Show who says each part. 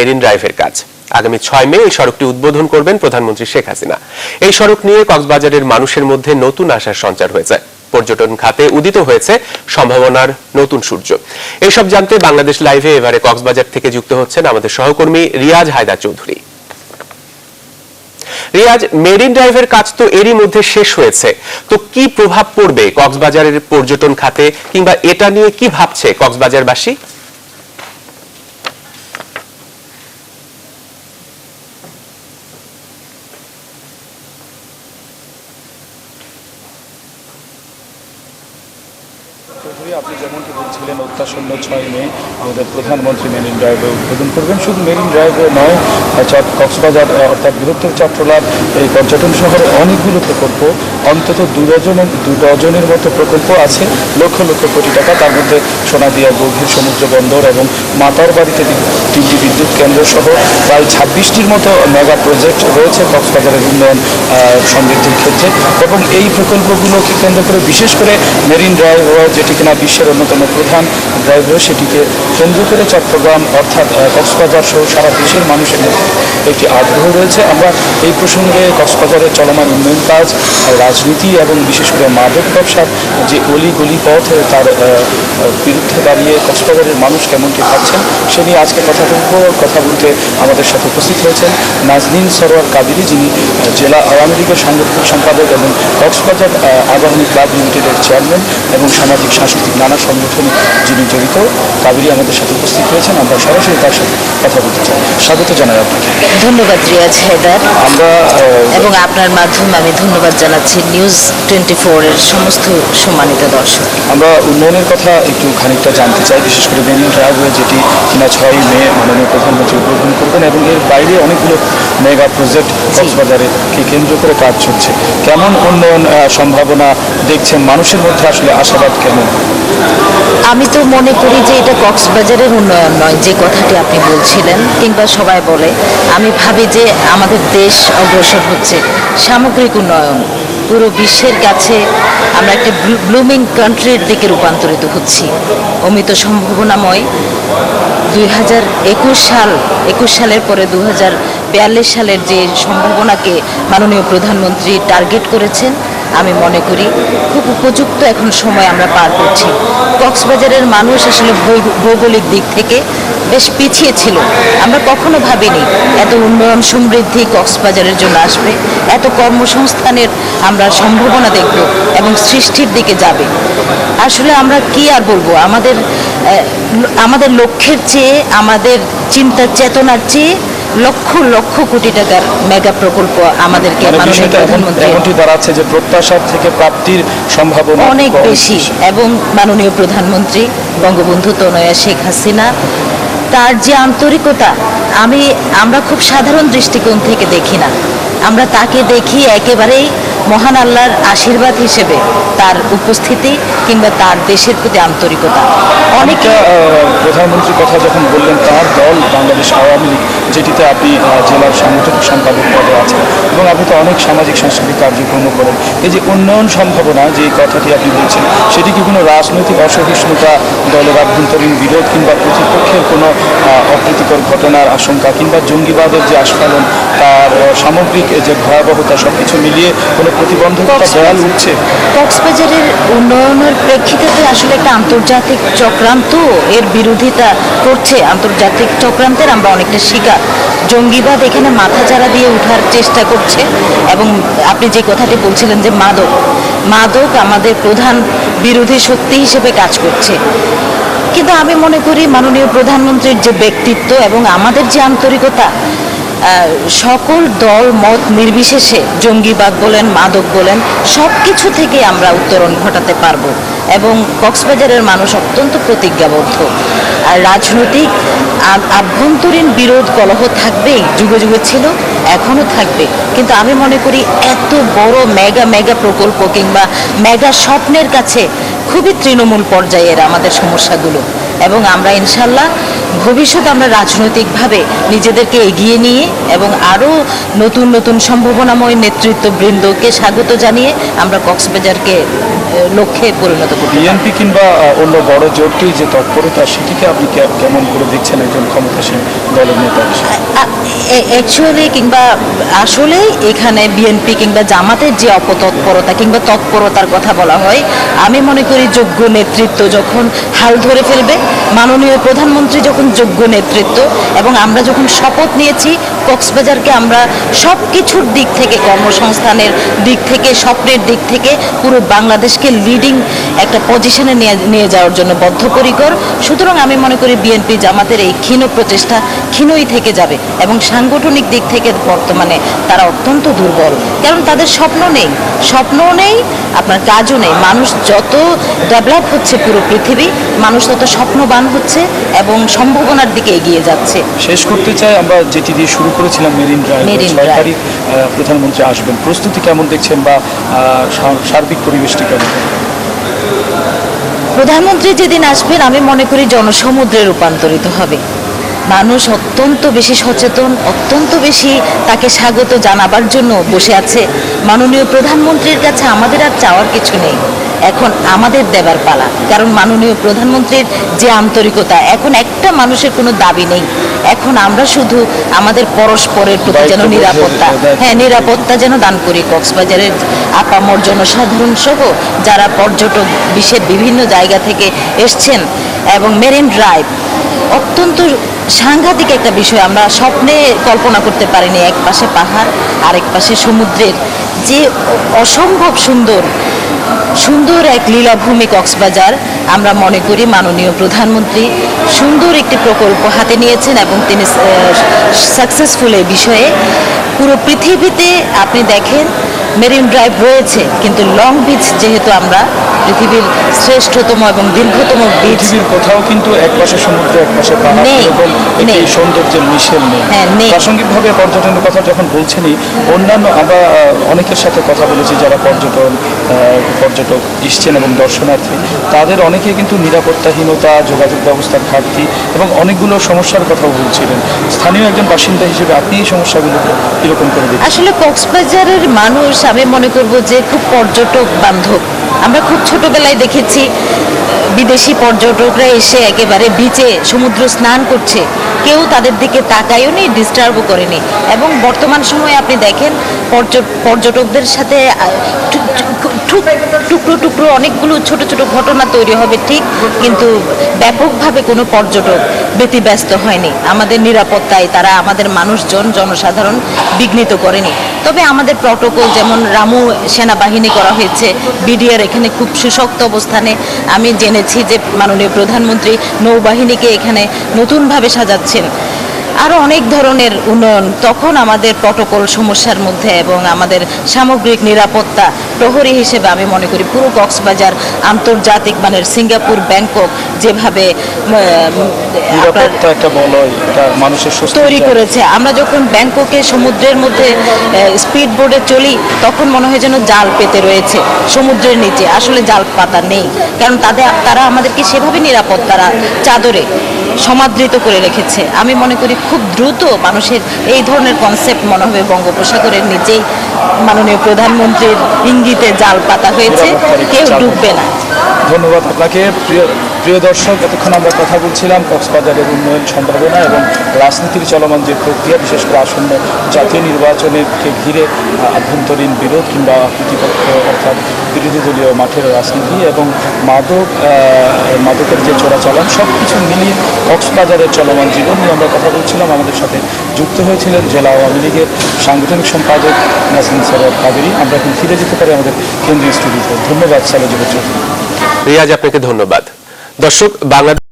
Speaker 1: Marine ড্রাইভের কাজ। আগামী ছয় মে এই সড়কটি উদ্বোধন করবেন প্রধানমন্ত্রী শেখ হাসিনা। এই সড়ক নিয়ে কক্সবাজারের মানুষের মধ্যে নতুন আশার সঞ্চার হয়েছে। পর্যটন খাতে উদিত হয়েছে সম্ভাবনার নতুন সূর্য। এইসব জানতে বাংলাদেশ লাইভে এবারে কক্সবাজার থেকে যুক্ত হচ্ছেন আমাদের সহকর্মী রিয়াজ হায়দার চৌধুরী। রিয়াজ, মেরিন ড্রাইভের কাজ তো এরই মধ্যে শেষ হয়েছে। তো কি প্রভাব পড়বে কক্সবাজারের পর্যটন খাতে কিংবা এটা নিয়ে কি ভাবছে কক্সবাজারবাসী?
Speaker 2: চৌধুরী আপনি যেমনটি বলছিলেন অত্যাসন্ন ছয় মে আমাদের প্রধানমন্ত্রী মেরিন ড্রাইভে উদ্বোধন করবেন। শুধু মেরিন ড্রাইভে নয় কক্সবাজার, অর্থাৎ বৃহত্তর চট্টলার, এই পর্যটন শহরে অনেকগুলো প্রকল্প অন্তত দু ডজনের দু ডজনের মতো প্রকল্প আছে, লক্ষ লক্ষ কোটি টাকা। তার মধ্যে সোনাদিয়া গভীর সমুদ্র বন্দর এবং মাতার বাড়িতে তিনটি বিদ্যুৎ কেন্দ্র সহ প্রায় ছাব্বিশটির মতো মেগা প্রজেক্ট রয়েছে কক্সবাজারের উন্নয়ন সমৃদ্ধির ক্ষেত্রে। এবং এই প্রকল্পগুলোকে কেন্দ্র করে বিশেষ করে মেরিন ড্রাইভ যেটি কিনা বিশ্বের অন্যতম প্রধান ড্রাইভ সেটিকে কেন্দ্র করে চট্টগ্রাম অর্থাৎ কক্সবাজার সহ সারা দেশের মানুষের মধ্যে একটি আগ্রহ রয়েছে। আমরা এই প্রসঙ্গে কক্সবাজারের চলমান উন্নয়ন কাজ রাজনীতি এবং বিশেষ করে মাদক ব্যবসার যে অলি গলি পথ তার বিরুদ্ধে দাঁড়িয়ে কক্সবাজারের মানুষ কেমনটি ভাবছেন সে নিয়ে আজকে কথা বলব। কথা বলতে আমাদের সাথে উপস্থিত হয়েছেন নাজনীন সরোয়ার কাবিরি যিনি জেলা আওয়ামী লীগের সাংগঠনিক সম্পাদক এবং কক্সবাজার আবাহনী ক্লাব লিমিটেডের চেয়ারম্যান এবং সামাজিক সাংস্কৃতিক নানা সংগঠনে যিনি জড়িত কাবিরি আমাদের সাথে উপস্থিত হয়েছেন। আমরা সরাসরি তার সাথে কথা বলতে চাই। স্বাগত জানাই আপনাকে।
Speaker 3: ধন্যবাদ রিয়াজ হেদার
Speaker 2: আমরা
Speaker 3: এবং আপনার মাধ্যমে আমি ধন্যবাদ জানাচ্ছি নিউজ টোয়েন্টি এর সমস্ত সম্মানিত দর্শক।
Speaker 2: আমরা উন্নয়নের কথা একটু খানিকটা জানতে চাই বিশেষ করে মেরিন ড্রাইভওয়ে যেটি কিনা ছয় মে মাননীয় প্রধানমন্ত্রী উদ্বোধন করবেন এবং এর বাইরে অনেকগুলো মেগা প্রজেক্ট কক্সবাজারে কে কেন্দ্র করে কাজ চলছে। কেমন উন্নয়ন সম্ভাবনা দেখছেন মানুষের মধ্যে আসলে আশাবাদ কেমন?
Speaker 3: আমি তো মনে করি যে এটা কক্সবাজারের উন্নয়ন নয় যে কথাটি আপনি বলছিলেন কিংবা সবাই বলে। আমি ভাবি যে আমাদের দেশ অগ্রসর হচ্ছে সামগ্রিক উন্নয়ন। পুরো বিশ্বের কাছে আমরা একটা ব্লুমিং কান্ট্রির দিকে রূপান্তরিত হচ্ছি। অমিত সম্ভাবনাময় দুই হাজার একুশ সাল, একুশ সালের পরে দু হাজার বিয়াল্লিশ সালের যে সম্ভাবনাকে মাননীয় প্রধানমন্ত্রী টার্গেট করেছেন আমি মনে করি খুব উপযুক্ত এখন সময় আমরা পার করছি। কক্সবাজারের মানুষ আসলে ভৌগোলিক দিক থেকে বেশ পিছিয়ে ছিল। আমরা কখনো ভাবিনি এত উন্নয়ন সমৃদ্ধি কক্সবাজারের জন্য আসবে, এত কর্মসংস্থানের আমরা সম্ভাবনা দেখব এবং সৃষ্টির দিকে যাবে। আসলে আমরা কি আর বলব? আমাদের আমাদের লক্ষ্যের চেয়ে, আমাদের চিন্তা চেতনার চেয়ে লক্ষ লক্ষ কোটি টাকার মেগা প্রকল্প আমাদেরকে
Speaker 2: মানে এমনটি দাঁড়াচ্ছে যে প্রত্যাশার থেকে প্রাপ্তির সম্ভাবনা
Speaker 3: অনেক বেশি। এবং মাননীয় প্রধানমন্ত্রী বঙ্গবন্ধু তনয়া শেখ হাসিনা তার যে আন্তরিকতা আমি আমরা খুব সাধারণ দৃষ্টিকোণ থেকে দেখি না। আমরা তাকে দেখি একেবারেই মহান আল্লাহর আশীর্বাদ হিসেবে তার উপস্থিতি কিংবা তার দেশের প্রতি আন্তরিকতা। অনেকে
Speaker 2: আহ, প্রধানমন্ত্রীর কথা যখন বললেন তার দল বাংলাদেশ আওয়ামী লীগ যেটিতে আপনি জেলার সাংগঠনিক সম্পাদক পদে আছেন এবং আপনি তো অনেক সামাজিক সাংস্কৃতিক কার্যক্রম করেন এই যে উন্নয়ন সম্ভাবনা যে কথাটি আপনি বলছেন সেটি কি কোনো রাজনৈতিক অসহিষ্ণুতা দলের আভ্যন্তরীণ বিরোধ কিংবা প্রতিপক্ষের কোনো অপ্রীতিকর ঘটনার আশঙ্কা কিংবা জঙ্গিবাদের যে আস্ফালন তার সামগ্রিক যে ভয়াবহতা সব কিছু মিলিয়ে কোনো প্রতিবন্ধকতা দেয়াল উঠছে?
Speaker 3: কক্সবাজারের উন্নয়নের প্রেক্ষিতে আসলে একটা আন্তর্জাতিক চক্রান্ত এর বিরোধিতা করছে আন্তর্জাতিক চক্রান্তের, আমরা অনেকটা শিকার। জঙ্গিবাদ এখানে মাথা চারা দিয়ে উঠার চেষ্টা করছে। এবং আপনি যে কথাটি বলছিলেন যে মাদক মাদক আমাদের প্রধান বিরোধী শক্তি হিসেবে কাজ করছে। কিন্তু আমি মনে করি মাননীয় প্রধানমন্ত্রীর যে ব্যক্তিত্ব এবং আমাদের যে আন্তরিকতা সকল দল, মত নির্বিশেষে জঙ্গিবাদ বলেন, মাদক বলেন সব কিছু থেকে আমরা উত্তরণ ঘটাতে পারব এবং কক্সবাজারের মানুষ অত্যন্ত প্রতিজ্ঞাবদ্ধ। আর রাজনৈতিক আভ্যন্তরীণ বিরোধ কলহ থাকবেই, যুগে যুগে ছিল, এখনও থাকবে। কিন্তু আমি মনে করি এত বড় মেগা মেগা প্রকল্প কিংবা মেগা স্বপ্নের কাছে খুবই তৃণমূল পর্যায়ের আমাদের সমস্যাগুলো। এবং আমরা ইনশাল্লাহ ভবিষ্যতে আমরা রাজনৈতিকভাবে নিজেদেরকে এগিয়ে নিয়ে এবং আরও নতুন নতুন সম্ভাবনাময় নেতৃত্ববৃন্দকে স্বাগত জানিয়ে আমরা কক্সবাজারকে লক্ষ্যে পরিণত করব
Speaker 2: বিএনপি কিংবা অন্য বড় জোটটির যে তৎপরতা সেটিকে আপনি কেমন করে দেখছেন একজন ক্ষমতাসীন দলের নেতা
Speaker 3: অ্যাকচুয়ালি কিংবা আসলে এখানে বিএনপি কিংবা জামাতের যে অপতৎপরতা কিংবা তৎপরতার কথা বলা হয় আমি মনে করি যোগ্য নেতৃত্ব যখন হাল ধরে ফেলবে মাননীয় প্রধানমন্ত্রী যখন যোগ্য নেতৃত্ব এবং আমরা যখন শপথ নিয়েছি, কক্সবাজারকে আমরা সব কিছুর দিক থেকে, কর্মসংস্থানের দিক থেকে, স্বপ্নের দিক থেকে পুরো বাংলাদেশকে লিডিং একটা পজিশনে নিয়ে যাওয়ার জন্য বদ্ধপরিকর। সুতরাং আমি মনে করি বিএনপি জামাতের এই ক্ষীণ প্রচেষ্টা ক্ষীণই থেকে যাবে এবং সাংগঠনিক দিক থেকে বর্তমানে তারা অত্যন্ত দুর্বল। কারণ তাদের স্বপ্ন নেই। স্বপ্নও নেই আপনার কাজও নেই। মানুষ যত ডেভেলপ হচ্ছে পুরো পৃথিবী মানুষ তত স্বপ্নবান হচ্ছে এবং সম্ভাবনার দিকে এগিয়ে যাচ্ছে।
Speaker 2: শেষ করতে চাই আমরা যেটি দিয়ে শুরু করেছিলাম মেরিন ড্রাইভ প্রধানমন্ত্রী আসবেন। প্রস্তুতি কেমন দেখছেন বা সার্বিক পরিবেশটি কেমন?
Speaker 3: প্রধানমন্ত্রী যেদিন আসবেন আমি মনে করি জনসমুদ্রে রূপান্তরিত হবে। মানুষ অত্যন্ত বেশি সচেতন অত্যন্ত বেশি তাকে স্বাগত জানাবার জন্য বসে আছে। মাননীয় প্রধানমন্ত্রীর কাছে আমাদের আর চাওয়ার কিছু নেই। এখন আমাদের দেবার পালা। কারণ মাননীয় প্রধানমন্ত্রীর যে আন্তরিকতা এখন একটা মানুষের কোনো দাবি নেই। এখন আমরা শুধু আমাদের পরস্পরের প্রতি যেন নিরাপত্তা হ্যাঁ নিরাপত্তা যেন দান করি। কক্সবাজারের আপামর জনসাধারণ সহ যারা পর্যটক বিশ্বের বিভিন্ন জায়গা থেকে এসছেন এবং মেরিন ড্রাইভ অত্যন্ত সাংঘাতিক একটা বিষয়। আমরা স্বপ্নে কল্পনা করতে পারিনি, এক পাশে পাহাড়, আরেক পাশে সমুদ্রের। যে অসম্ভব সুন্দর সুন্দর এক লীলাভূমি কক্সবাজার আমরা মনে করি মাননীয় প্রধানমন্ত্রী। সুন্দর একটি প্রকল্প হাতে নিয়েছেন এবং তিনি সাকসেসফুল এই বিষয়ে। পুরো পৃথিবীতে আপনি দেখেন মেরিন ড্রাইভ রয়েছে কিন্তু লং বিচ যেহেতু আমরা পৃথিবীর শ্রেষ্ঠতম এবং দীর্ঘতম বিচ
Speaker 2: পৃথিবীর কোথাও কিন্তু এক পাশে সমুদ্র এক পাশে পাহাড়
Speaker 3: নেই, নেই।
Speaker 2: সৌন্দর্যের মিশেল নেই
Speaker 3: হ্যাঁ, নেই।
Speaker 2: প্রাসঙ্গিকভাবে পর্যটনের কথা যখন বলছেনই অন্যান্য আমরা অনেকের সাথে কথা বলেছি যারা পর্যটন পর্যটক এসছেন এবং দর্শনার্থী তাদের অনেকে কিন্তু নিরাপত্তাহীনতা যোগাযোগ ব্যবস্থার ঘাটতি এবং অনেকগুলো সমস্যার কথাও বলছিলেন স্থানীয় একজন বাসিন্দা হিসেবে আপনি এই সমস্যাগুলো কীরকম করে
Speaker 3: আসলে কক্সবাজারের মানুষ আমি মনে করব যে খুব পর্যটক বান্ধব। আমরা খুব ছোটবেলায় দেখেছি, বিদেশি পর্যটকরা এসে একেবারে বিচে সমুদ্র স্নান করছে। কেউ তাদের দিকে তাকায়ও নি ডিস্টার্বও করেনি। এবং বর্তমান সময়ে আপনি দেখেন, পর্য- পর্যটকদের সাথে টুকরো টুকরো অনেকগুলো ছোট ছোট ঘটনা তৈরি হবে ঠিক, কিন্তু ব্যাপকভাবে কোনো পর্যটক ব্যতিব্যস্ত হয়নি। আমাদের নিরাপত্তায় তারা আমাদের মানুষজন, জনসাধারণ বিঘ্নিত করেনি। তবে আমাদের প্রটোকল যেমন রামু সেনাবাহিনী করা হয়েছে, বিডিআর এখানে খুব সুশক্ত অবস্থানে। আমি জেনেছি যে মাননীয় প্রধানমন্ত্রী নৌবাহিনীকে এখানে নতুনভাবে সাজাচ্ছেন। আরও অনেক ধরনের উন্নয়ন তখন আমাদের প্রটোকল সমস্যার মধ্যে এবং আমাদের সামগ্রিক নিরাপত্তা প্রহরী হিসেবে আমি মনে করি পুরো কক্সবাজার আন্তর্জাতিক মানের সিঙ্গাপুর ব্যাংকক যেভাবে তৈরি করেছে। আমরা যখন ব্যাংককে সমুদ্রের মধ্যে স্পিড বোর্ডে চলি তখন মনে হয় যেন জাল পেতে রয়েছে সমুদ্রের নিচে। আসলে জাল পাতা নেই। কারণ তাদের তারা আমাদেরকে সেভাবে নিরাপত্তারা চাদরে সমাদৃত করে রেখেছে। আমি মনে করি খুব দ্রুত মানুষের এই ধরনের কনসেপ্ট মনে হবে বঙ্গোপসাগরের নিচেই মাননীয় প্রধানমন্ত্রীর ইঙ্গিতে জাল পাতা হয়েছে, কেউ ডুববে না।
Speaker 2: ধন্যবাদ আপনাকে। প্রিয় দর্শক, এতক্ষণ আমরা কথা বলছিলাম কক্সবাজারের উন্নয়ন সম্ভাবনা এবং রাজনীতির চলমান যে প্রক্রিয়া, বিশেষ করে আসন্ন জাতীয় নির্বাচনকে ঘিরে আভ্যন্তরীণ বিরোধ কিংবা প্রতিপক্ষ অর্থাৎ বিরোধী দলীয় মাঠের রাজনীতি এবং মাদক মাদকের যে চোরাচালান সব কিছু মিলিয়ে কক্সবাজারের চলমান জীবন নিয়ে আমরা কথা বলছিলাম। আমাদের সাথে যুক্ত হয়েছিলেন জেলা আওয়ামী লীগের সাংগঠনিক সম্পাদক নাসরিন সরোয়ার কাবেরী আমরা এখন ফিরে যেতে পারি আমাদের কেন্দ্রীয় স্টুডিওতে। ধন্যবাদ সালেজুর চৌধুরী।
Speaker 1: রিয়াজ, আপনাকে ধন্যবাদ। দর্শক বাংলাদেশ